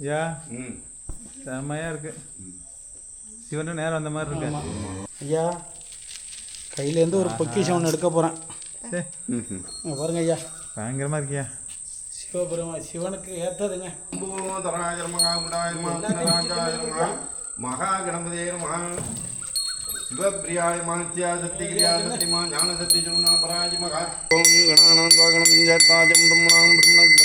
ஐயா ம். செம்மையா இருக்கு. சிவனு நேரம் அந்த மாதிரி இருக்கு. ஐயா கையிலேருந்து ஒரு பொக்கிஷம் ஒன்று எடுக்க போகிறேன் சே. பாருங்க ஐயா. பயங்கரமா இருக்கியா? சிவபெருமா சிவனுக்கு ஏற்றதுங்க மகா குடாய மகா மகா கணபதியே மகா சிவப்பிரியாய மாத்தியா சக்தி கிரியா சக்தி மா ஞான சக்தி சுருணா பராஜ மகா ஓம் கணானாம் துவகணம் ஜட்ராஜம் பிரம்மணாம் பிரம்மணத்மதியான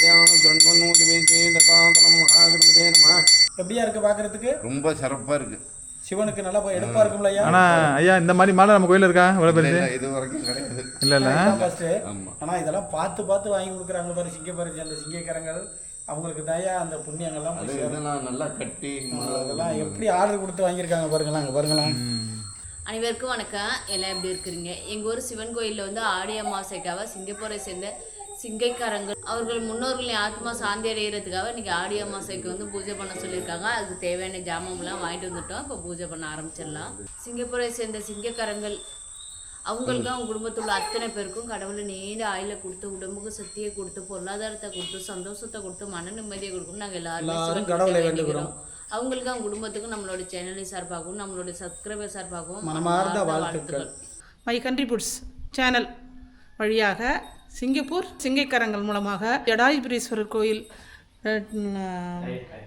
எப்படியா இருக்கு பார்க்கறதுக்கு ரொம்ப சிறப்பாக இருக்கு. சிவனுக்கு நல்லா போய் எடுப்பா இருக்கும்ல ஐயா? ஆனா ஐயா இந்த மாதிரி மாலை நம்ம கோயில்ல இருக்கா? இவ்வளவு பெருசு? இது வரைக்கும் கிடையாது. இல்ல இல்ல. ஃபர்ஸ்ட் ஆனால் இதெல்லாம் பார்த்து பார்த்து வாங்கி கொடுக்குறாங்க பாரு சிங்கப்பரிசி அந்த சிங்கக்கரங்கள். அவங்களுக்கு தாயா அந்த புண்ணியங்கள்லாம். இதெல்லாம் நல்லா கட்டி அதெல்லாம் எப்படி ஆர்டர் கொடுத்து வாங்கியிருக்காங்க பாருங்களேன் அங்கே பாருங்களேன். அனைவருக்கும் வணக்கம். எல்லாம் எப்படி இருக்கிறீங்க? எங்கள் ஊர் சிவன் கோயிலில் வந்து ஆடி அமாவாசைக்காக சிங்கப்பூரை சேர்ந்த சிங்கைக்காரங்கள். அவர்கள் முன்னோர்களின் ஆத்மா சாந்தி அடைகிறதுக்காக இன்னைக்கு ஆடி அமாவாசைக்கு வந்து பூஜை பண்ண சொல்லியிருக்காங்க. அதுக்கு தேவையான ஜாமான்லாம் வாங்கிட்டு வந்துட்டோம். இப்போ பூஜை பண்ண ஆரம்பிச்சிடலாம். சிங்கப்பூரை சேர்ந்த சிங்கக்காரங்கள் அவங்களுக்கும் அவங்க குடும்பத்தில் உள்ள அத்தனை பேருக்கும் கடவுளை நீண்ட ஆயில கொடுத்து உடம்புக்கு சக்தியை கொடுத்து பொருளாதாரத்தை கொடுத்து சந்தோஷத்தை கொடுத்து மன நிம்மதியை கொடுக்கணும் நாங்கள் எல்லாருமே கடவுளை வேண்டுகிறோம். அவங்களுக்கு அவங்க குடும்பத்துக்கும் நம்மளோட சேனலின் சார்பாகவும் நம்மளோட சப்ஸ்கிரைபர் சார்பாகவும் மனமார்ந்த வாழ்த்துக்கள். மை கண்ட்ரி புட்ஸ் சேனல் வழியாக சிங்கப்பூர் சிங்கைக்கரங்கள் மூலமாக ஜடாயுபுரீஸ்வரர் கோயில்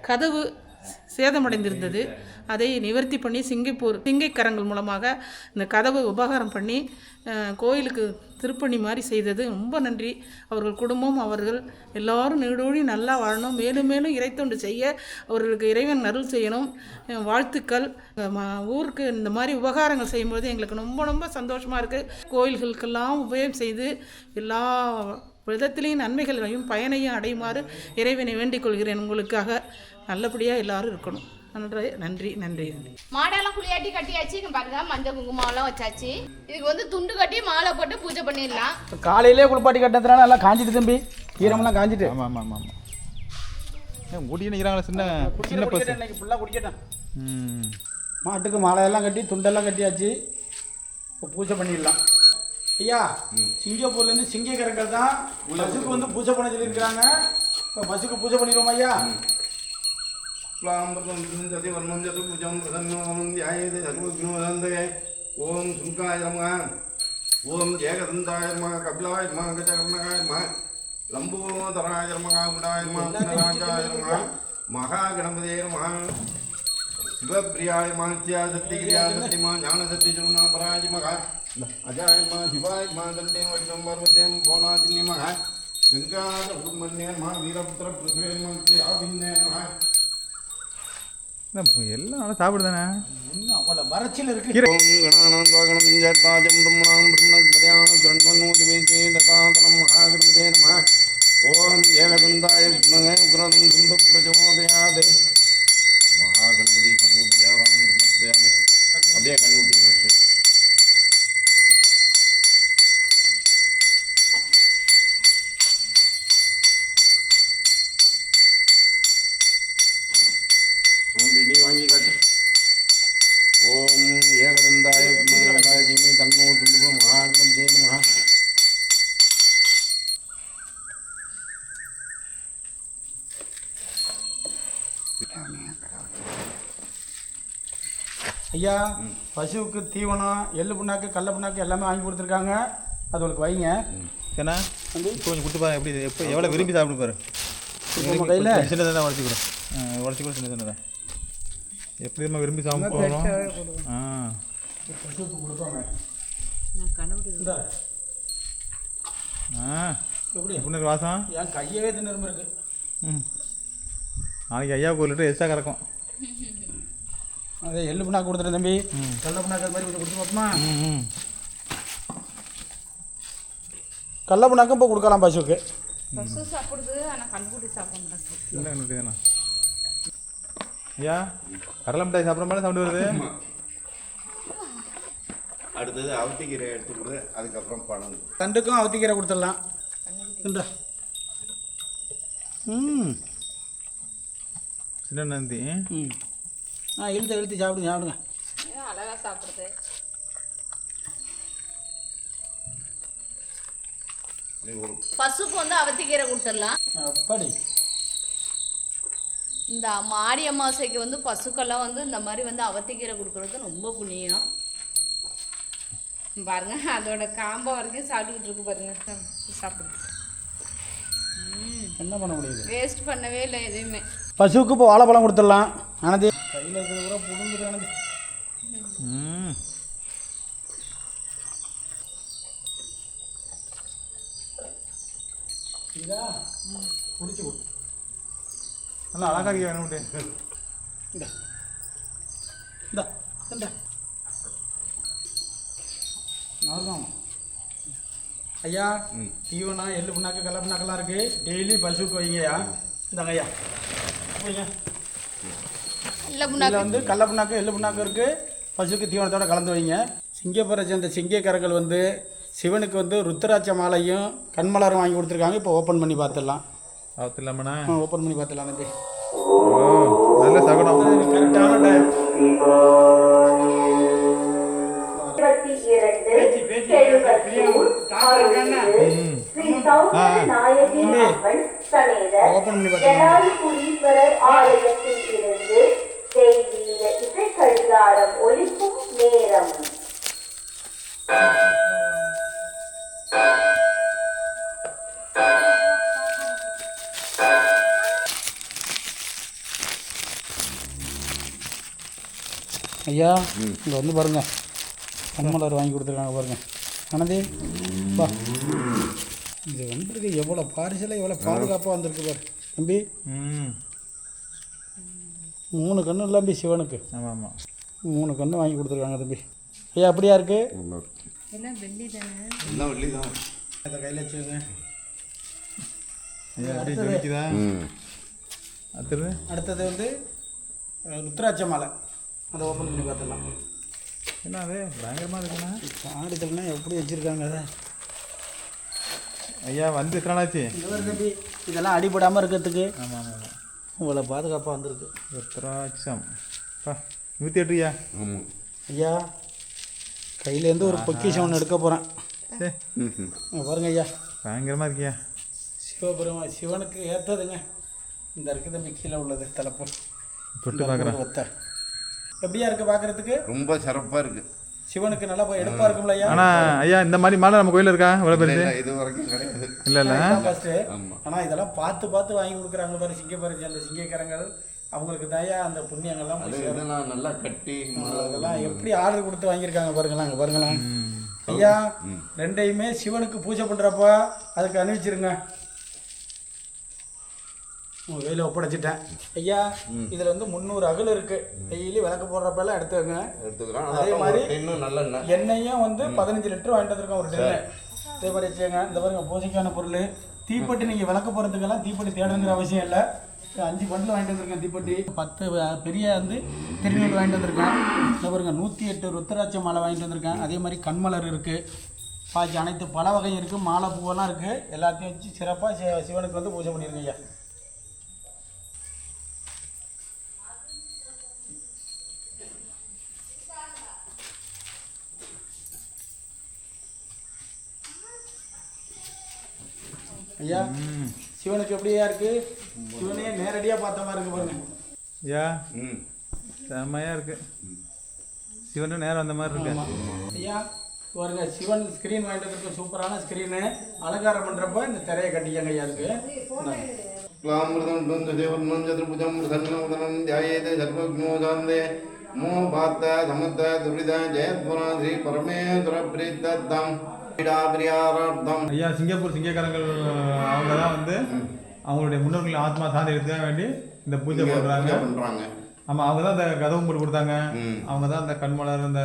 கதவு சேதமடைந்திருந்தது. அதை நிவர்த்தி பண்ணி சிங்கப்பூர் சிங்கைக்கரங்கள் மூலமாக இந்த கதவை உபகாரம் பண்ணி கோயிலுக்கு திருப்பணி மாதிரி செய்தது. ரொம்ப நன்றி. அவர்கள் குடும்பம் அவர்கள் எல்லாரும் நீடோழி நல்லா வாழணும். மேலும் மேலும் இறைத்தொண்டு செய்ய அவர்களுக்கு இறைவன் அருள் செய்யணும். வாழ்த்துக்கள். ஊருக்கு இந்த மாதிரி உபகாரங்கள் செய்யும்போது எங்களுக்கு ரொம்ப ரொம்ப சந்தோஷமாக இருக்குது கோயில்களுக்கெல்லாம் உபயம் செய்து எல்லா விதத்திலையும் நன்மைகளையும் பயனையும் அடையுமாறு இறைவனை வேண்டிக் கொள்கிறேன். உங்களுக்காக நல்லபடியாக எல்லாரும் இருக்கணும். நன்றி நன்றி நன்றி. நன்றி மாடெல்லாம் குளியாட்டி கட்டியாச்சு. இங்க பாருங்க மஞ்சள் குங்குமம்லாம் வச்சாச்சு. இதுக்கு வந்து துண்டு கட்டி மாலை போட்டு பூஜை பண்ணிடலாம். இப்போ காலையிலே குளிப்பாட்டி கட்டதுனால நல்லா காஞ்சிட்டு தம்பி. ஈரமெல்லாம் காஞ்சிட்டு. ஆமா ஆமா ஆமா ஆமா. ஏன் ஓடி நிற்கிறாங்களா சின்ன சின்ன பசு குடிக்கட்டும் இன்னைக்கு ஃபுல்லாக குடிக்கட்டும். ம். மாட்டுக்கு மாலையெல்லாம் கட்டி துண்டெல்லாம் கட்டியாச்சு. இப்போ பூஜை பண்ணிடலாம். ஐயா சிங்கப்பூர்லேருந்து சிங்கக்கரங்கள் தான் பசுக்கு வந்து பூஜை பண்ண சொல்லியிருக்கிறாங்க. இப்போ பசுக்கு பூஜை பண்ணிடுவோம் ஐயா. त्वाम्बतंसति वर्मं जतु भुजं प्रसन्नोमन्द्यायते सर्वज्ञोदन्तये ॐ शुङ्काय नमः। ॐ जयकदन्ताय नमः, कपिलाय नमः, गजकर्णकाय नमः लम्बोदराय नमः गुडाय नमः कुण्डराजाय नमः महागणपते नमः, शिवप्रियाय मात्या सत्यक्रिया सत्यमा ज्ञानसत्यचरुणापराय नमः अजाय नमः, शिवाय नमः दण्डेन वैष्णवं पर्वतेन भोनाचिन्निमः गङ्गाधरकुम्बन्ये नमः वीरपुत्रपृथ्वे नमः आभिन्ने नमः। எல்லாம் நல்லா சாப்பிடுதானே? இன்னும் அவ்வளோ வறட்சியில் இருக்கு? ஐயா பசுவுக்கு தீவனம் எள்ளு புண்ணாக்கு கடல புண்ணாக்கு எல்லாமே வாங்கி கொடுத்துருக்காங்க. அது உங்களுக்கு வைங்க. ஏன்னா கொஞ்சம் கொடுத்து பாரு எப்படி எப்போ எவ்வளோ விரும்பி சாப்பிடு பாரு கையில? சின்னதாக தான் உடச்சி கொடு உடச்சி கூட சின்ன சின்னதாக எப்படி நம்ம விரும்பி சாப்பிட போகிறோம் ஆ. பசுவுக்கு கொடுப்பாங்க ஆ. எப்படி? வாசம்? என் கையவே தின்னு இருக்கு ம். நாளைக்கு ஐயாவுக்கு ஒரு லிட்டர் எக்ஸ்ட்ரா கறக்கும். அதே எள்ளு புண்ணாக்கு கொடுத்துட்டேன் தம்பி. கடல புண்ணாக்கு அது மாதிரி கொஞ்சம் கொடுத்து பார்ப்போமா? ம் ம். கடல புண்ணாக்கும் இப்போ கொடுக்கலாம் பசுவுக்கு. பசு சாப்பிடுது ஆனா கண்குட்டி சாப்பிடுறாங்க இல்லை எனக்கு தானே ஐயா கடலை மிட்டாய் சாப்பிட்ற மாதிரி சவுண்டு வருது. அடுத்தது அவத்திக்கீரை எடுத்து கொடு அதுக்கப்புறம் பழம். ரெண்டுக்கும் அவத்திக்கீரை கொடுத்துடலாம். இந்தா. ம். சின்ன நந்தி. ம். ஆ இழுத்து இழுத்து சாப்பிடுங்க சாப்பிடுங்க. அழகா சாப்பிடுது? பசுக்கு வந்து அவத்திக்கீரை கொடுத்துடலாம். அப்படி. இந்த மாடி அமாவாசைக்கு வந்து பசுக்கெல்லாம் வந்து இந்த மாதிரி வந்து அவத்திக்கீரை கொடுக்கறது ரொம்ப புண்ணியம். பாருங்க அதோட காம்பை வரைக்கும் சாப்பிட்டுக்கிட்டு இருக்கு பாருங்க. சாப்பிடுங்க. என்ன பண்ண முடியுது? வேஸ்ட் பண்ணவே இல்லை எதையுமே. பசுவுக்கு இப்போ வாழைப்பழம் கொடுத்துடலாம். ஆனது கையில் இருக்கிறது கூட இதா குடிச்சு கொடு நல்லா அழகா இருக்கியா வேணும் இந்த இந்த இந்த அவ்வளோதான் ஐயா தீவனா எள்ளு புண்ணாக்கு கலப்புனாக்கெல்லாம் புண்ணாக்கெல்லாம் இருக்குது டெய்லி பசுக்கு வைங்கய்யா. இந்தாங்க ஐயா இதில் வந்து கடல புண்ணாக்கு எள்ளு புண்ணாக்கு இருக்குது பசுக்கு தீவனத்தோட கலந்து வைங்க. சிங்கப்பூரை சேர்ந்த சிங்கக்கரங்கள் வந்து சிவனுக்கு வந்து ருத்ராட்ச மாலையும் கண்மலரும் வாங்கி கொடுத்துருக்காங்க. இப்போ ஓப்பன் பண்ணி பார்த்துடலாம். அவத்து இல்லாமண்ணா ஓப்பன் பண்ணி பார்த்துடலாம் தம்பி நல்ல சகுனம். கரெக்டான டைம் இருபத்தி இரண்டு சமேத ஆலயத்தில் இருந்து தெய்வீக இசை கடிகாரம் ஒலிக்கும் நேரம். ஐயா இங்கே வந்து பாருங்க. கண்மலர் வாங்கி கொடுத்துருக்காங்க பாருங்க. ஆனந்தி வா. இது வந்திருக்கு. எவ்வளோ பாரிசலாக எவ்வளோ பாதுகாப்பாக வந்திருக்கு பாரு. தம்பி. ம். மூணு கண்ணு இல்லை தம்பி சிவனுக்கு. ஆமாம். ஆமாம் மூணு கண்ணு வாங்கி கொடுத்துருக்காங்க தம்பி. ஐயா அப்படியா இருக்கு? எல்லாம் வெள்ளி தானே? எல்லாம் வெள்ளி தான். அதை கையில் வச்சுக்கோங்க. அடுத்தது. அடுத்தது? வந்து ருத்ராட்ச மாலை. அதை ஓப்பன் பண்ணி பார்த்துடலாம். என்ன அது? பயங்கரமாக இருக்குண்ணா. ஆடுதல்னா எப்படி வச்சுருக்காங்க அதை? ஐயா வந்து எத்தனை நாளாச்சு இந்த மாதிரி தம்பி இதெல்லாம் அடிபடாமல் இருக்கிறதுக்கு. ஆமாம் இவ்வளோ பாதுகாப்பாக வந்திருக்கு. பா நூற்றி எட்டுயா ஆமாம் ஐயா கையிலேருந்து ஒரு பொக்கிஷம் ஒன்று எடுக்க போகிறேன் பாருங்க ஐயா. பயங்கரமாக இருக்கியா? சிவபெருமா சிவனுக்கு ஏற்றதுங்க இந்த இருக்குது தம்பி கீழே உள்ளது தலைப்பு. தொட்டு பார்க்குறேன் எப்படியா இருக்கு பார்க்கறதுக்கு ரொம்ப சிறப்பாக இருக்கு. சிவனுக்கு நல்லா போய் எடுப்பாக இருக்கும்ல ஐயா? ஆனால் ஐயா இந்த மாதிரி மாலை நம்ம கோயிலில் இருக்கா? இவ்வளோ பெருசு? இது வரைக்கும் கிடையாது. இல்லை இல்லை. ஆனால் இதெல்லாம் பார்த்து பார்த்து வாங்கி கொடுக்குறாங்க பாரு சிங்கப்பரிச்சு அந்த சிங்கக்கரங்கள். அவங்களுக்கு தாயா அந்த புண்ணியங்கள்லாம். இதெல்லாம் நல்லா கட்டி அதெல்லாம் எப்படி ஆர்டர் கொடுத்து வாங்கியிருக்காங்க பாருங்களேன் அங்கே பாருங்களேன். ஐயா ரெண்டையுமே சிவனுக்கு பூஜை பண்ணுறப்ப அதுக்கு அனுப்பிச்சிருங்க உங்கள் கையில் ஒப்படைச்சிட்டேன். ஐயா இதில் வந்து முந்நூறு அகல் இருக்குது டெய்லி விளக்கு போடுறப்பெல்லாம் எடுத்துக்கங்க. எடுத்துக்கிறோம் அதே மாதிரி இன்னும் நல்லெண்ணெய் எண்ணெயும் வந்து பதினஞ்சு லிட்டர் வாங்கிட்டு வந்திருக்கோம் ஒரு டென்னு. அதே மாதிரி வச்சுக்கோங்க. இந்த பாருங்க பூஜைக்கான பொருள். தீப்பெட்டி நீங்கள் விளக்கு போகிறதுக்கெல்லாம் தீப்பெட்டி தேடணுங்கிற அவசியம் இல்லை. அஞ்சு பண்டில் வாங்கிட்டு வந்திருக்கேன் தீப்பெட்டி. பத்து பெரிய வந்து திருநூல் வாங்கிட்டு வந்திருக்கேன். இந்த பாருங்க நூற்றி எட்டு ருத்ராட்ச மாலை வாங்கிட்டு வந்திருக்கேன். அதே மாதிரி கண்மலர் இருக்குது பாக்கி அனைத்து பல வகையும் இருக்குது மாலை பூவெல்லாம் இருக்குது எல்லாத்தையும் வச்சு சிறப்பாக சிவனுக்கு வந்து பூஜை பண்ணியிருக்கேன் ஐயா. ஐயா சிவனுக்கு எப்படியா இருக்கு? சிவனையே நேரடியாக பார்த்த மாதிரி இருக்கு பாருங்க. ஐயா செம்மையா இருக்கு. சிவனும் நேரம் அந்த மாதிரி இருக்கு. ஐயா பாருங்க சிவன் ஸ்க்ரீன் வாங்கிட்டு சூப்பரான ஸ்க்ரீனு அலங்காரம் பண்ணுறப்ப இந்த திரையை கட்டிக்கங்க ஐயா இருக்கு. மோ பாத்த சமத்த துரித ஜெயபுரா ஸ்ரீ பரமேந்திர பிரீத்தம் ஐயா சிங்கப்பூர் சிங்கக்காரங்கள் அவங்க தான் வந்து அவங்களுடைய முன்னோர்களின் ஆத்மா சாந்தி எடுத்துக்காக வேண்டி இந்த பூஜை பண்ணுறாங்க பண்ணுறாங்க ஆமா அவங்க தான் அந்த கதவு போட்டு கொடுத்தாங்க. அவங்க தான் அந்த கண்மலர் அந்த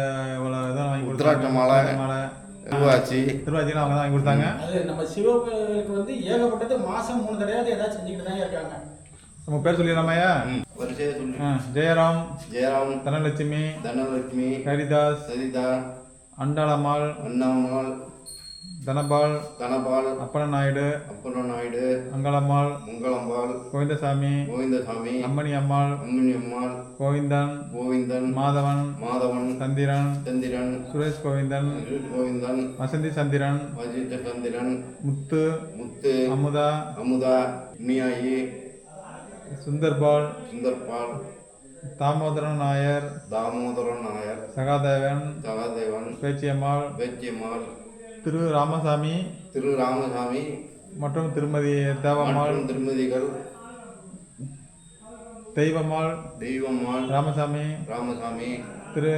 இதெல்லாம் வாங்கி கொடுத்தாங்க. மாலை மாலை. திருவாச்சி. திருவாச்சி அவங்க தான் வாங்கி கொடுத்தாங்க. அது நம்ம சிவகோயிலுக்கு வந்து ஏகப்பட்டது மாசம் மூணு தடவை ஏதாவது செஞ்சுக்கிட்டு தான் இருக்காங்க. நம்ம பேர் சொல்லிடலாமையா ஜெயராம் ஜெயராம் தனலட்சுமி தனலட்சுமி ஹரிதாஸ் சரிதா அண்டாளம்மாள் அண்ணாமாள் தனபால் தனபால் அப்பன நாயுடு அப்பன நாயுடு அங்காளம்மாள் மங்களம்பாள் கோவிந்தசாமி கோவிந்தசாமி அம்மணி அம்மாள் அம்மணி அம்மாள் கோவிந்தன் கோவிந்தன் மாதவன் மாதவன் சந்திரன் சந்திரன் சுரேஷ் கோவிந்தன் கோவிந்தன் வசந்தி சந்திரன் அஜித் சந்திரன் முத்து முத்து அமுதா அமுதா மியாயி சுந்தர்பால் சுந்தர்பால் தாமோதரன் நாயர் தாமோதரன் நாயர் சகாதேவன் சகாதேவன் பேச்சியம்மாள் பேச்சியம்மாள் திரு ராமசாமி திரு ராமசாமி மற்றும் திருமதி தேவம்மாள் திருமதிகள் தெய்வம்மாள் தெய்வம்மாள் ராமசாமி ராமசாமி திரு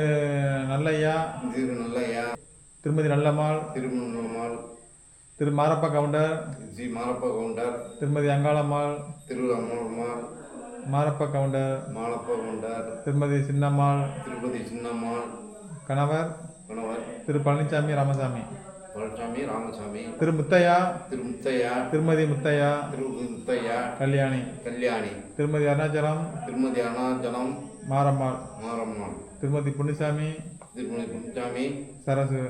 நல்லையா திரு நல்லையா திருமதி நல்லம்மாள் திருமணம்மாள் திரு மாரப்ப கவுண்டர் ஸ்ரீ மாரப்ப கவுண்டர் திருமதி அங்காளம்மாள் திரு அம்மம்மாள் மாரப்ப கவுண்டர் மாலப்ப கவுண்டர் திருமதி சின்னம்மாள் திருப்பதி சின்னம்மாள் கணவர் கணவர் திரு பழனிசாமி ராமசாமி. பழனிசாமி ராமசாமி திரு முத்தையா திரு முத்தையா திருமதி முத்தையா திரு முத்தையா கல்யாணி கல்யாணி திருமதி அருணாச்சலம் திருமதி அருணாச்சலம் மாரம்மாள் மாரம்மாள் திருமதி புண்ணிசாமி திருமதி குஞ்சாமி சரசு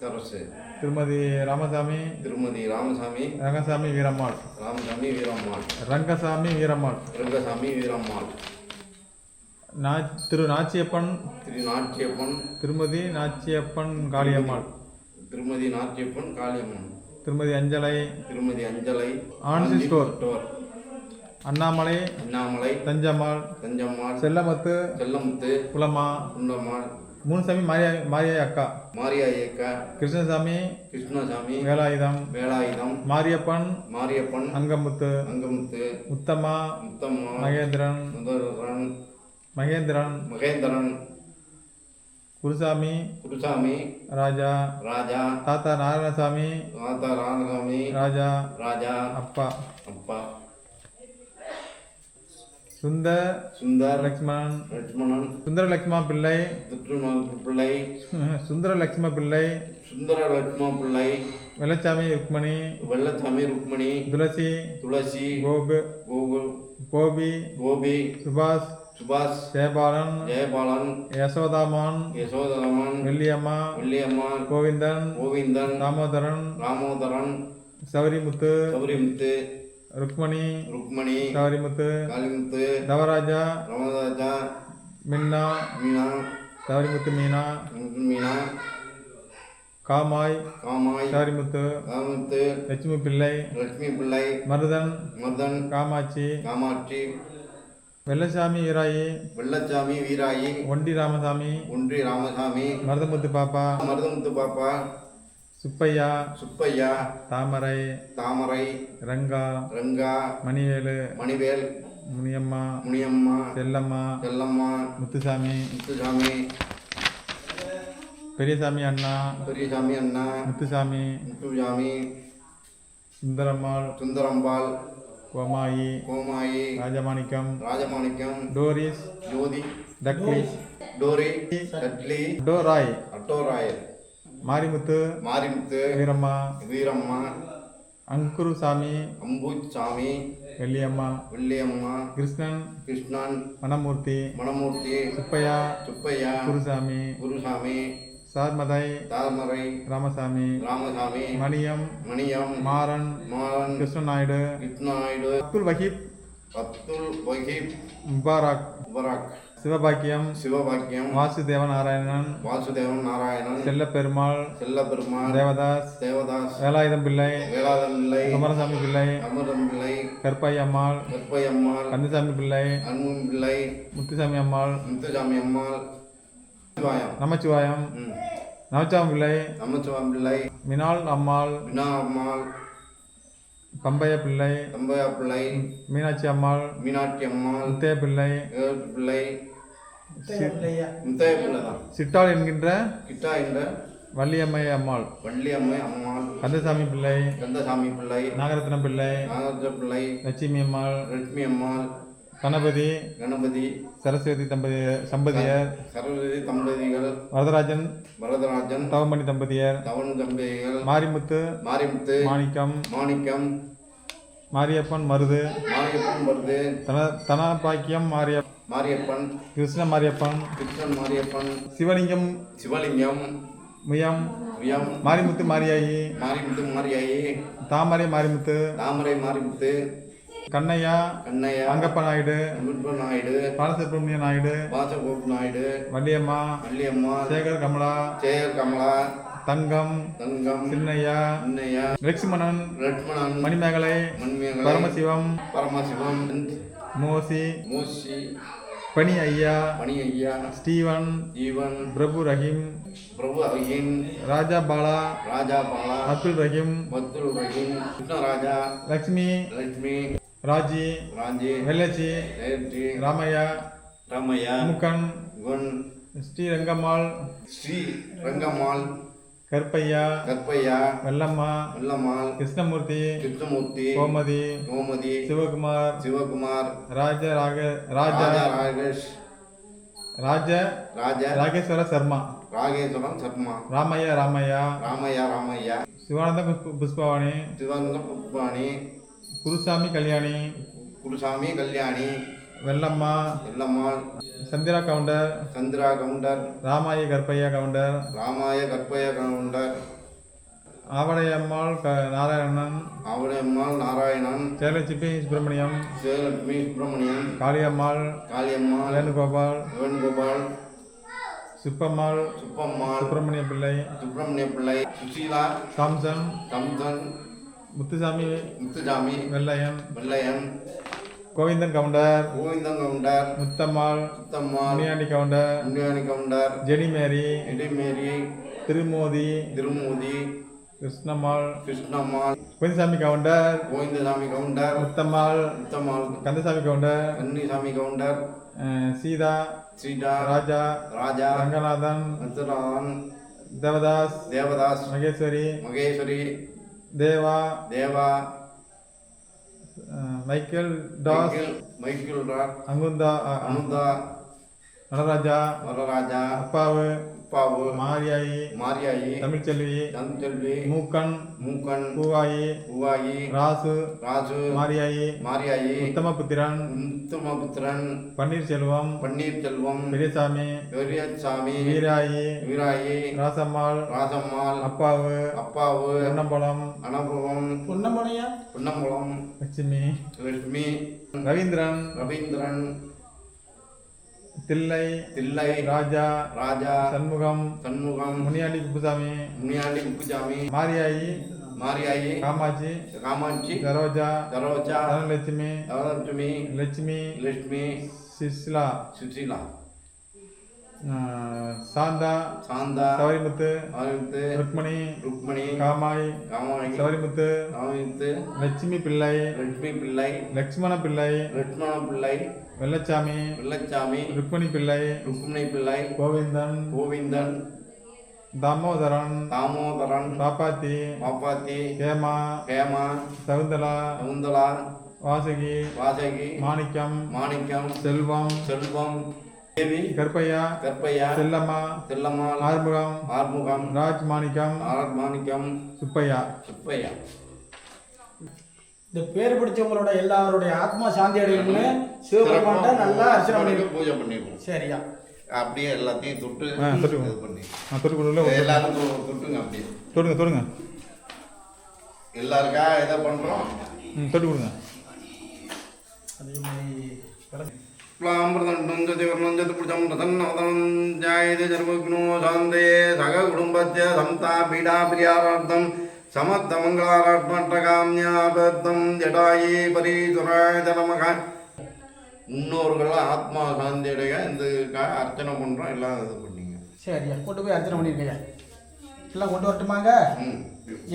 சரசு திருமதி ராமசாமி திருமதி ராமசாமி ரங்கசாமி வீரம்மாள் ராமசாமி வீரம்மாள் ரங்கசாமி வீரம்மாள். ரங்கசாமி வீரம்மாள். நா திரு நாச்சியப்பன் திரு நாச்சியப்பன் திருமதி நாச்சியப்பன் காளியம்மாள். திருமதி நாச்சியப்பன் காளியம்மன். திருமதி அஞ்சலை திருமதி அஞ்சலை ஆன்சி ஸ்டோர். ஸ்டோர். அண்ணாமலை அண்ணாமலை தஞ்சம்மாள் தஞ்சம்மாள் செல்லமத்து செல்லமுத்து குலமா குண்டம்மாள் மூணுசாமி மாரியா மாரியா அக்கா. மாரியா இயக்க கிருஷ்ணசாமி கிருஷ்ணசாமி வேலாயுதம் வேலாயுதம் மாரியப்பன் மாரியப்பன் அங்கமுத்து அங்கமுத்து முத்தம்மா முத்தம்மா மகேந்திரன் மகேந்திரன் மகேந்திரன் குருசாமி குருசாமி ராஜா ராஜா தாத்தா நாராயணசாமி மாதா ராமசாமி ராஜா ராஜா அப்பா. அப்பா. சுந்தர் சுந்தர் லக்ஷ்மணன். லட்சுமணன் சுந்தர லக்ஷ்மா பிள்ளை பிள்ளை சுந்தர லக்ஷ்ம பிள்ளை சுந்தர லட்சுமண பிள்ளை வெள்ளச்சாமி ருக்மணி. வெள்ளச்சாமி ருக்மணி. துளசி. துளசி. கோபு. கோகுல் கோபி. கோபி. சுபாஷ். சுபாஷ் ஜெயபாலன் ஜெயபாலன் யசோதாமான் யசோதரமன் வெள்ளியம்மா வெள்ளியம்மா கோவிந்தன் கோவிந்தன் தாமோதரன் ராமோதரன் சௌரிமுத்து சௌரிமுத்து ருக்மணி ருக்மணி சௌரிமுத்து காளிமுத்து தவராஜா ரமதாஜா மின்னா மீனா சௌரிமுத்து மீனா மீனா காமாய் காமாய் சௌரிமுத்து காமுத்து லட்சுமி பிள்ளை லட்சுமி பிள்ளை மருதன் மதன் காமாட்சி காமாட்சி வெள்ளசாமி வீராயி வெள்ளச்சாமி வீராயி ஒண்டி ராமசாமி ஒன்றி ராமசாமி மருதமுத்து பாப்பா மருதமுத்து பாப்பா சுப்பையா சுப்பையா தாமரை தாமரை ரங்கா ரங்கா மணிவேலு மணிவேல் முனியம்மா முனியம்மா செல்லம்மா செல்லம்மா முத்துசாமி முத்துசாமி பெரியசாமி அண்ணா பெரியசாமி அண்ணா முத்துசாமி முத்துசாமி சுந்தரம்மாள் சுந்தரம்பாள் கோமாயி கோமாயி ராஜமாணிக்கம் ராஜமாணிக்கம் டோரிஸ் ஜோதி டக்லி டோரி கட்லி டோராய் அட்டோராயர் மாரிமுத்து மாரிமுத்து வீரம்மா வீரம்மா அங்குருசாமி அம்புசாமி வெள்ளியம்மா வெள்ளியம்மா கிருஷ்ணன் கிருஷ்ணன் மணமூர்த்தி மணமூர்த்தி சுப்பையா சுப்பையா குருசாமி குருசாமி சார்மதை தாமரை ராமசாமி ராமசாமி மணியம் மணியம் மாறன் மாறன் கிருஷ்ணநாயுடு கிருஷ்ணாயுடு அப்துல் வஹீப் அப்துல் வஹீப் முபாரக் முபராக் சிவபாக்கியம் சிவபாக்கியம் வாசுதேவ நாராயணன் வாசுதேவன் நாராயணன் செல்லப்பெருமாள் செல்லபெருமாள் தேவதாஸ் தேவதாஸ் வேலாயுதம் பிள்ளை வேளாதம் பிள்ளை குமரசாமி பிள்ளை அமரம் பிள்ளை கருப்பை அம்மாள் கற்பையம்மாள் கந்தசாமி பிள்ளை அன்பும் பிள்ளை முத்துசாமி அம்மாள் முத்துசாமி அம்மாள் சிவாயம் நமச்சிவாயம். ம். நவச்சாமி பிள்ளை. நமச்சிவாயம் பிள்ளை. மினாள் அம்மாள் வினா அம்மாள் பம்பைய பிள்ளை. தம்பையா பிள்ளை. மீனாட்சி அம்மாள். மீனாட்சி அம்மாள். முத்தைய பிள்ளை. பிள்ளை. முத்தைய பிள்ளை தான். சிட்டாள் என்கின்ற கிட்டா என்ற வள்ளியம்மை அம்மாள். வள்ளியம்மை அம்மாள். கந்தசாமி பிள்ளை. கந்தசாமி பிள்ளை. நாகரத்னம் பிள்ளை. நாகராஜ பிள்ளை. லட்சுமி அம்மாள். லட்சுமி அம்மாள். கணபதி கணபதி சரஸ்வதி தம்பதி சம்பதியர் சரஸ்வதி தம்பதிகள் வரதராஜன் வரதராஜன் தவமணி தம்பதியர் தவன் தம்பதிகள் மாரிமுத்து மாரிமுத்து மாணிக்கம் மாணிக்கம் மாரியப்பன் மருது மாரியப்பன் வருது தன தனபாக்கியம் மாரிய மாரியப்பன் கிருஷ்ண மாரியப்பன் கிருஷ்ணன் மாரியப்பன் சிவலிங்கம் சிவலிங்கம் முயம் வியம் மாரிமுத்து மாரியாயி மாரிமுத்து மாரியாயி தாமரை மாரிமுத்து தாமரை மாரிமுத்து கண்ணையா கண்ணையா அங்கப்ப நாயுடு அன்பு நாயுடு பாலசுப்ரமணிய நாயுடு வாசகோப் நாயுடு வள்ளியம்மா வள்ளியம்மா சேகர் கமலா சேகர் கமலா தங்கம் தங்கம் சின்னையா அன்னையா லட்சுமணன் லட்சுமணன் மணிமேகலை மண்மேகலை பரமசிவம் பரமசிவம் மோசி மூசி பனி ஐயா மணி ஐயா ஸ்டீவன் ஜீவன் பிரபு ரஹீம் பிரபு அகின் ராஜா பாலா ராஜா பாலா அப்துல் ரஹீம் பத்துல் ரஹீம் கிருஷ்ணராஜா லக்ஷ்மி லட்சுமி ராஜி ராஜி வெள்ளச்சி ஜெயந்தி ராமையா ராமையா முக்கன் குன் ஸ்ரீரங்கம்மாள் ஸ்ரீ ரங்கம்மாள் கருப்பையா கற்பையா வெள்ளம்மா வெள்ளம்மாள் கிருஷ்ணமூர்த்தி கிருஷ்ணமூர்த்தி கோமதி கோமதி சிவகுமார் சிவகுமார் ராஜ ராக ராஜா ராகேஷ் ராஜ ராஜா ராகேஸ்வர சர்மா ராகேஸ்வரம் சர்மா ராமையா ராமையா ராமையா ராமையா சிவானந்த புஷ்ப- புஷ்பவாணி சிவந்த புஷ்பாணி குருசாமி கல்யாணி குருசாமி கல்யாணி வெள்ளம்மா எல்லம்மாள் சந்திரா கவுண்டர் சந்திரா கவுண்டர் ராமாயி கற்பையா கவுண்டர் ராமாய கற்பய கவுண்டர் ஆவடையம்மாள் க நாராயணன் ஆவடையம்மாள் நாராயணன் சேலச்சிப்பி சுப்பிரமணியம் சேலட்சுமி சுப்பிரமணியன் காளியம்மாள் காளியம்மாள் வேணுகோபால் வேணுகோபால் சுப்பம்மாள் சுப்பம்மாள் சுப்பிரமணிய பிள்ளை சுப்பிரமணிய பிள்ளை சுசீலா சாம்சன் தம்சன் முத்துசாமி முத்துசாமி வெள்ளையன் வெள்ளையன் கோவிந்தன் கவுண்டர் கோவிந்தன் கவுண்டர் முத்தம்மாள் முத்தம்மாள் முனியாண்டி கவுண்டர் முனியாணி கவுண்டர் ஜெனிமேரி இடிமேரி திருமோதி திருமூதி கிருஷ்ணம்மாள் கிருஷ்ணம்மாள் குஞ்சாமி கவுண்டர் கோவிந்தசாமி கவுண்டர் முத்தம்மாள் முத்தம்மாள் கந்தசாமி கவுண்டர் கன்னிசாமி கவுண்டர் சீதா சீதா ராஜா ராஜா ரங்கநாதன் மதுரான் தேவதாஸ் தேவதாஸ் மகேஸ்வரி மகேஸ்வரி தேவா தேவா மைக்கேல் டாஸ் மைக்கேல் ரார் அங்குந்தா அ- அ- அனுதா நடராஜா வரராஜா அப்பாவு அப்பாவு மாரியாயி மாரியாயி தமிழ்ச்செல்வி தந்தெல்வி மூக்கன் மூக்கன் பூவாயி பூவாயி ராசு ராஜு மாரியாயி மாரியாயி உத்தமபுத்திரன் முத்துமபுத்திரன் பன்னீர்செல்வம் பன்னீர்செல்வம் பெரியசாமி பெரியசாமி வீராயி வீராயி ராசம்மாள் ராசம்மாள் அப்பாவு அப்பாவு பொன்னம்பலம் அனுபவம் பொன்னமனையா பொன்னம்பலம் லட்சுமி லட்சுமி ரவீந்திரன் ரவீந்திரன் தில்லை தில்லை ராஜா ராஜா சண்முகம் சண்முகம் முனியாண்டி குப்புசாமி முனியாண்டி குப்புசாமி மாரியாயி மாரியாயி காமாட்சி காமாட்சி சரோஜா சரோஜா தனலட்சுமி தனலட்சுமி லட்சுமி லட்சுமி சிஸ்லா சுசீலா அஹ், சாந்தா சாந்தா சவரிமுத்து ஆதித்து ருக்மணி ருக்மணி காமாய் காமாயி சவரிமுத்து ஆதித்து லட்சுமி பிள்ளை லட்சுமி பிள்ளை லக்ஷ்மண பிள்ளை லட்சுமண பிள்ளை வெள்ளச்சாமி வெள்ளச்சாமி ருக்மணி பிள்ளை ருக்மிணி பிள்ளை கோவிந்தன் கோவிந்தன் தாமோதரன் தாமோதரன் பாப்பாத்தி பாப்பாத்தி கேமா ஹேமா சகுந்தலா சகுந்தலா வாசுகி வாசகி மாணிக்கம் மாணிக்கம் செல்வம் செல்வம் தேவி கற்பையா கற்பையா செல்லம்மா செல்லம்மாள் ஆறுமுகம் ஆறுமுகம் ராஜ் மாணிக்கம் ஆர் மாணிக்கம் சுப்பையா. சுப்பையா. இந்த பேர் பிடிச்சவங்களோட எல்லாருடைய ஆத்மா சாந்தி அடையணும்னு சிவபெருமான்ட்ட நல்லா அர்ச்சனை பண்ணிருக்கோம் பூஜை பண்ணிடுவோம். சரியா. அப்படியே எல்லாத்தையும் தொட்டு. இது பண்ணி ஆ தொட்டுக்குள்ள எல்லாரும் தொட்டுங்க அப்படியே. தொடுங்க தொடுங்க எல்லாருக்கா இதை பண்றோம்? ம் தொட்டு கொடுங்க அதே மாதிரி சக குடும்பத்திய சம்தா பீடா பிரியாரார்த்தம் சமத்த மங்களாராத்மற்றகாமியாபத்தம் ஜடாயி பரீசுராய நமக முன்னோர்கள் ஆத்மா சாந்தியடைய இந்த க- அர்ச்சனை பண்றோம் எல்லாம் இது பண்ணீங்க. சரியா கொண்டு போய் அர்ச்சனை பண்ணிருக்கையா எல்லாம் கொண்டு வரட்டுமாங்க?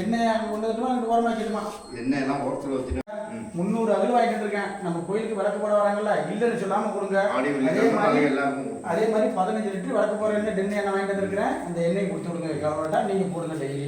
என்ன அங்கே கொண்டு வரட்டுமா அங்கே ஓரமாக வைக்கணுமா எண்ணெய் எல்லாம் ஓரத்தில் வச்சுட்டு. முந்நூறு அகல் வாங்கிட்டு இருக்கேன் நம்ம கோயிலுக்கு விளக்கு போட வராங்கல்ல இல்லைன்னு சொல்லாம கொடுங்க. அதே மாதிரி அதே மாதிரி பதினஞ்சு லிட்டர் விளக்கு போற எண்ணெய் டென்னு எண்ணெய் வாங்கிட்டு வந்திருக்கிறேன். அந்த எண்ணெய் கொடுத்து விடுங்க கவர்மெண்டா நீங்க போடுங்க டெய்லி.